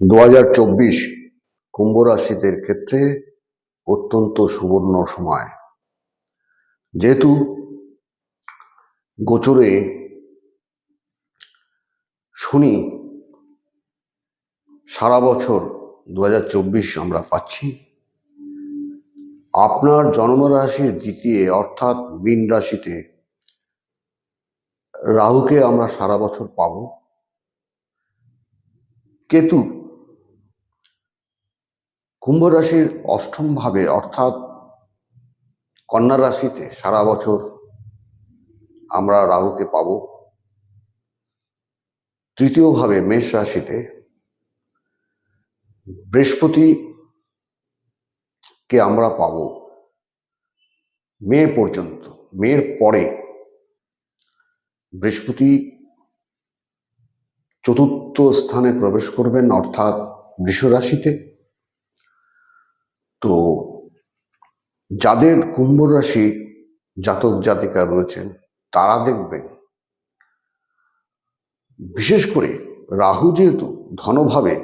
দু হাজার চব্বিশ কুম্ভ রাশিদের ক্ষেত্রে অত্যন্ত সুবর্ণ সময়। যেহেতু গোচরে শনি সারা বছর দু হাজার চব্বিশ আমরা পাচ্ছি। আপনার জন্মরাশির দ্বিতীয় অর্থাৎ মীন রাশিতে রাহুকে আমরা সারা বছর পাব। কেতু কুম্ভ রাশির অষ্টম ভাবে, অর্থাৎ কন্যা রাশিতে সারা বছর আমরা রাহুকে পাব। তৃতীয়ভাবে মেষ রাশিতে বৃহস্পতি কে আমরা পাব মে পর্যন্ত মের পরে। বৃহস্পতি চতুর্থ স্থানে প্রবেশ করবেন, অর্থাৎ বৃষ রাশিতে। তো যাদের কুম্ভ রাশি জাতক জাতিকা রয়েছেন, তারা দেখবেন বিশেষ করে রাহু যেহেতু ধনভাবে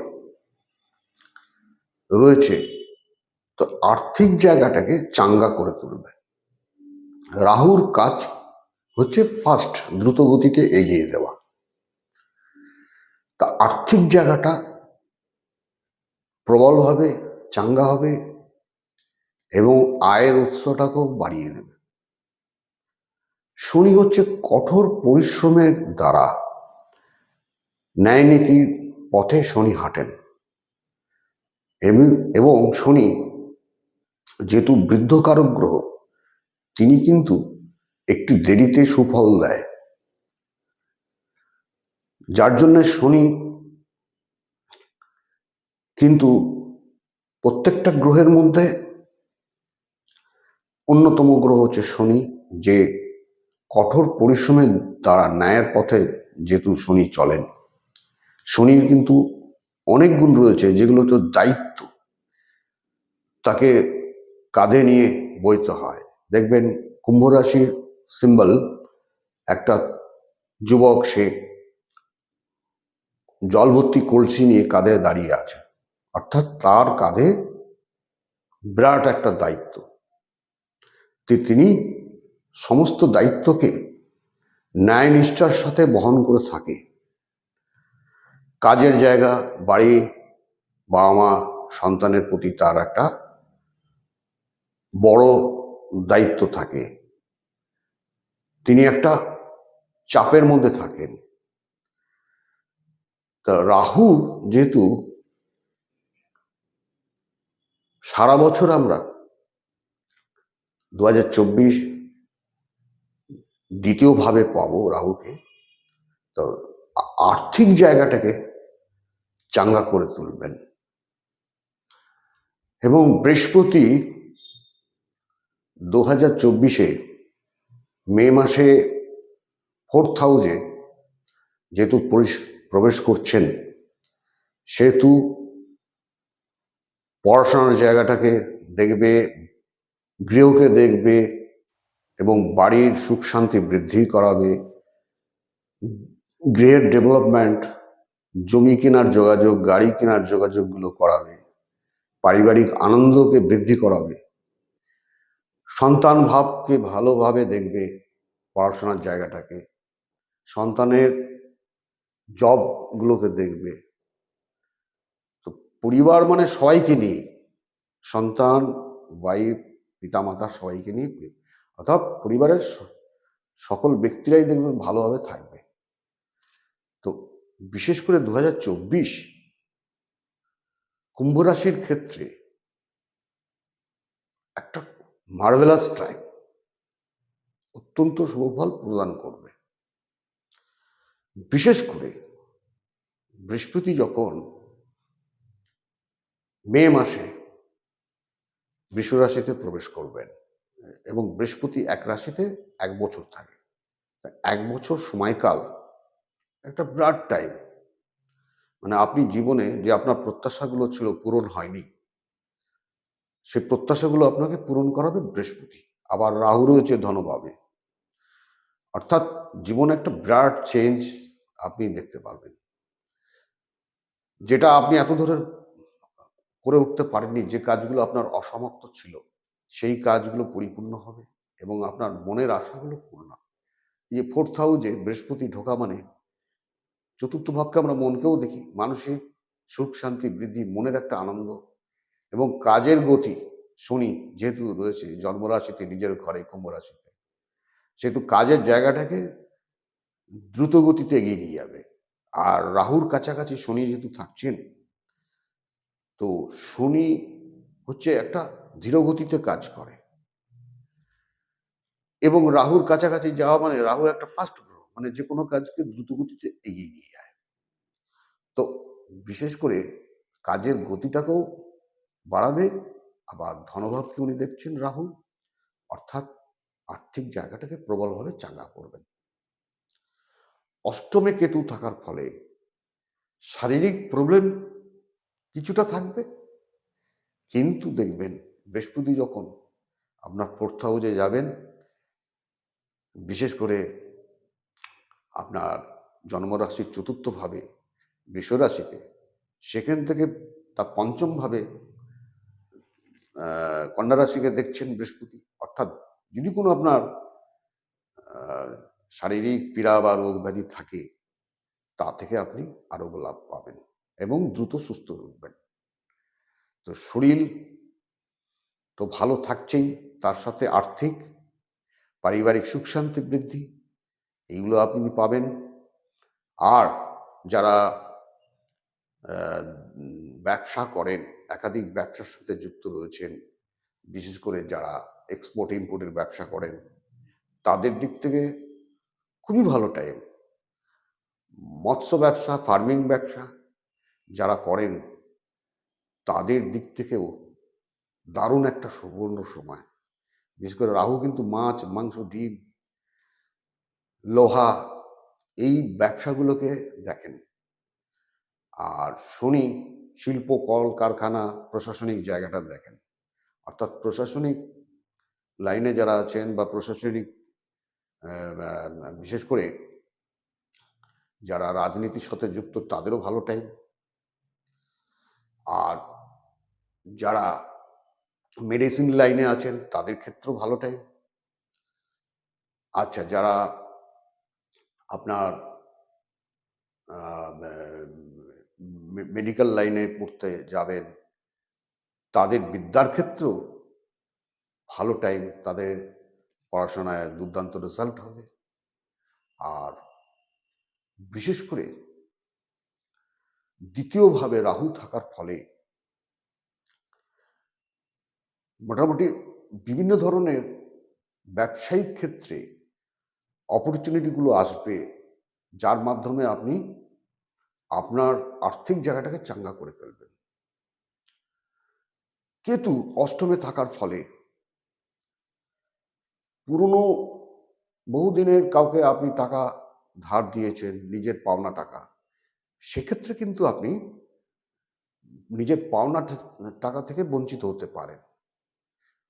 রয়েছে, তো আর্থিক জায়গাটাকে চাঙ্গা করে তুলবে। রাহুর কাজ হচ্ছে ফার্স্ট দ্রুত গতিতে এগিয়ে দেওয়া। তা আর্থিক জায়গাটা প্রবলভাবে, চাঙ্গা হবে এবং আয়ের উৎসটাকেও বাড়িয়ে দেবে। শনি হচ্ছে কঠোর পরিশ্রমের দ্বারা ন্যায়নীতির পথে শনি হাঁটেন। এবং- শনি যেহেতু বৃদ্ধকারক গ্রহ, তিনি কিন্তু একটু দেরিতে সুফল দেয়। যার জন্য শনি কিন্তু প্রত্যেকটা গ্রহের মধ্যে অন্যতম গ্রহ হচ্ছে শনি, যে কঠোর পরিশ্রমের দ্বারা ন্যায়ের পথে যেহেতু শনি চলেন। শনির কিন্তু অনেক গুণ রয়েছে, যেগুলো তো দায়িত্ব। তাকে কাঁধে নিয়ে বইতে হয়। দেখবেন কুম্ভ রাশির সিম্বল একটা যুবক, সে জল ভর্তি কলসি নিয়ে কাঁধে দাঁড়িয়ে আছে। অর্থাৎ তার কাঁধে বিরাট একটা দায়িত্ব। তিনি সমস্ত দায়িত্বকে ন্যায়নিষ্ঠার সাথে বহন করে থাকে। কাজের জায়গা, বাড়ি বাবা মা সন্তানের প্রতি তার একটা বড় দায়িত্ব থাকে। তিনি একটা চাপের মধ্যে থাকেন। তা রাহু যেহেতু সারা বছর আমরা দু হাজার চব্বিশ দ্বিতীয়ভাবে পাবো রাহুকে তো আর্থিক জায়গাটাকে চাঙ্গা করে তুলবেন। এবং বৃহস্পতি দু হাজার চব্বিশে মে মাসে ফোর্থ হাউসে যেহেতু প্রবেশ করছেন, সেহেতু পড়াশোনার জায়গাটাকে দেখবে গৃহকে দেখবে এবং বাড়ির সুখ শান্তি বৃদ্ধি করাবে। গৃহের ডেভেলপমেন্ট, জমি কেনার যোগাযোগ, গাড়ি কেনার যোগাযোগগুলো করাবে। পারিবারিক আনন্দকে বৃদ্ধি করাবে। সন্তান ভাবকে ভালোভাবে দেখবে পড়াশোনার জায়গাটাকে। সন্তানের জবগুলোকে দেখবে। তো পরিবার মানে সবাইকে নিয়ে। সন্তান ওয়াইফ পিতামাতা সবাইকে নিয়ে অর্থাৎ পরিবারের সকল ব্যক্তিরাই দেখবেন ভালোভাবে থাকবে। তো বিশেষ করে দু হাজার চব্বিশ কুম্ভ রাশির ক্ষেত্রে একটা মার্ভেলাস টাইম অত্যন্ত শুভফল প্রদান করবে। বিশেষ করে বৃহস্পতি যখন মে মাসে রাশিতে প্রবেশ করবেন, এবং বৃহস্পতি এক রাশিতে এক বছর থাকে। এক বছর সময়কাল একটা ব্রাড টাইম। মানে আপনি জীবনে যে আপনার প্রত্যাশাগুলো ছিল পূরণ হয়নি, সেই প্রত্যাশাগুলো আপনাকে পূরণ করাবে বৃহস্পতি। আবার রাহু রয়েছে ধনভাবে। অর্থাৎ জীবনে একটা বিরাট চেঞ্জ আপনি দেখতে পারবেন। যেটা আপনি এত ধরে করে উঠতে পারেননি যে কাজগুলো আপনার অসমাপ্ত ছিল, সেই কাজগুলো পরিপূর্ণ হবে এবং আপনার মনের আশাগুলো পূর্ণ এই যে ফোর্থ হাউজে বৃহস্পতি ঢোকা মানে চতুর্থ ভাবকে আমরা মনকেও দেখি, মানসিক সুখ, শান্তি, বৃদ্ধি, মনের একটা আনন্দ এবং কাজের গতি, শনি যেহেতু রয়েছে, জন্মরাশিতে, নিজের ঘরে, কুম্ভ রাশিতে, সেহেতু কাজের জায়গাটাকে দ্রুত গতিতে এগিয়ে নিয়ে যাবে। আর রাহুর কাছাকাছি শনি যেহেতু থাকছেন তো শনি হচ্ছে একটা ধীরগতিতে কাজ করে। এবং রাহুর কাছাকাছি যাওয়া মানে রাহু একটা ফাস্ট গ্রহ মানে যে কোনো কাজকে দ্রুত গতিতে এগিয়ে নিয়ে যায়। তো বিশেষ করে কাজের গতিটাকেও বাড়াবে, আবার ধনভাবকে উনি দেখছেন রাহু, অর্থাৎ আর্থিক জায়গাটাকে প্রবলভাবে চাঙ্গা করবেন। অষ্টমে কেতু থাকার ফলে শারীরিক প্রবলেম কিছুটা থাকবে। কিন্তু দেখবেন, বৃহস্পতি যখন আপনার ফোর্থ হাউসে যাবেন, বিশেষ করে আপনার জন্মরাশির চতুর্থভাবে বৃষরাশিতে সেখান থেকে তা পঞ্চমভাবে কন্যা রাশিকে দেখছেন বৃহস্পতি। অর্থাৎ যদি কোনো আপনার শারীরিক পীড়া বা রোগ ব্যাধি থাকে, তা থেকে আপনি আরোগ্য লাভ পাবেন। এবং দ্রুত সুস্থ হয়ে উঠবেন। তো শরীর তো ভালো থাকছেই, তার সাথে আর্থিক, পারিবারিক সুখ শান্তি বৃদ্ধি, এইগুলো আপনি পাবেন। আর যারা ব্যবসা করেন, একাধিক ব্যবসার সাথে যুক্ত রয়েছেন, বিশেষ করে যারা এক্সপোর্ট ইম্পোর্টের ব্যবসা করেন, তাদের দিক থেকে খুবই ভালো টাইম মৎস্য ব্যবসা ফার্মিং ব্যবসা যারা করেন, তাদের দিক থেকেও দারুণ একটা সুবর্ণ সময়। বিশেষ করে রাহু কিন্তু মাছ, মাংস, ডিম, লোহা এই ব্যবসাগুলোকে দেখেন। আর শনি শিল্প, কল, কারখানা, প্রশাসনিক জায়গাটা দেখেন। অর্থাৎ প্রশাসনিক লাইনে যারা আছেন বা প্রশাসনিক বিশেষ করে যারা রাজনীতির সাথে যুক্ত, তাদেরও ভালো টাইম আর যারা মেডিসিন লাইনে আছেন, তাদের ক্ষেত্রেও ভালো টাইম আচ্ছা যারা আপনার মেডিকেল লাইনে পড়তে যাবেন, তাদের বিদ্যার ক্ষেত্রেও ভালো টাইম তাদের পড়াশোনায় দুর্দান্ত রেজাল্ট হবে। আর বিশেষ করে দ্বিতীয়ভাবে রাহু থাকার ফলে মোটামুটি বিভিন্ন ধরনের ব্যবসায়িক ক্ষেত্রে অপরচুনিটিগুলো আসবে, যার মাধ্যমে আপনি আপনার আর্থিক জায়গাটাকে চাঙ্গা করে ফেলবেন। কেতু অষ্টমে থাকার ফলে পুরনো বহুদিনের কাউকে আপনি টাকা ধার দিয়েছেন, নিজের পাওনা টাকা। সেক্ষেত্রে কিন্তু আপনি নিজের পাওনা টাকা থেকে বঞ্চিত হতে পারেন।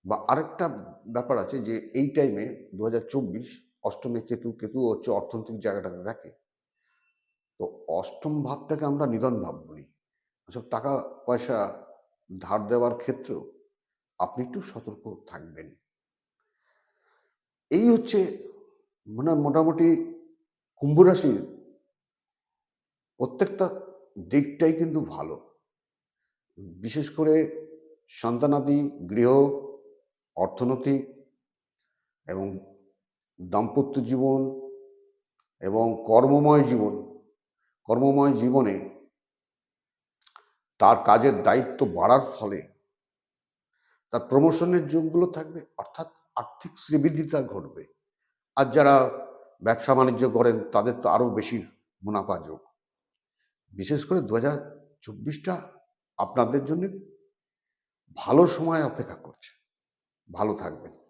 বা আরেকটা ব্যাপার আছে যে এই টাইমে দু হাজার চব্বিশ অষ্টমে কেতু কেতু হচ্ছে অর্থনৈতিক জায়গাটাতে দেখে তো অষ্টম ভাবটাকে আমরা নিধন ভাব বলি সব টাকা পয়সা ধার দেওয়ার ক্ষেত্রেও আপনি একটু সতর্ক থাকবেন। এই হচ্ছে মানে মোটামুটি কুম্ভ রাশির প্রত্যেকটা দিকটাই কিন্তু ভালো। বিশেষ করে সন্তানাদি, গৃহ, অর্থনৈতিক এবং দাম্পত্য জীবন এবং কর্মময় জীবন, কর্মময় জীবনে তার কাজের দায়িত্ব বাড়ার ফলে তার প্রমোশনের যোগগুলো থাকবে, অর্থাৎ আর্থিক শ্রীবৃদ্ধি তার ঘটবে। আর যারা ব্যবসা বাণিজ্য করেন, তাদের তো আরও বেশি মুনাফা যোগ। বিশেষ করে দু হাজার চব্বিশটা আপনাদের জন্য ভালো সময় অপেক্ষা করছে। ভালো থাকবেন।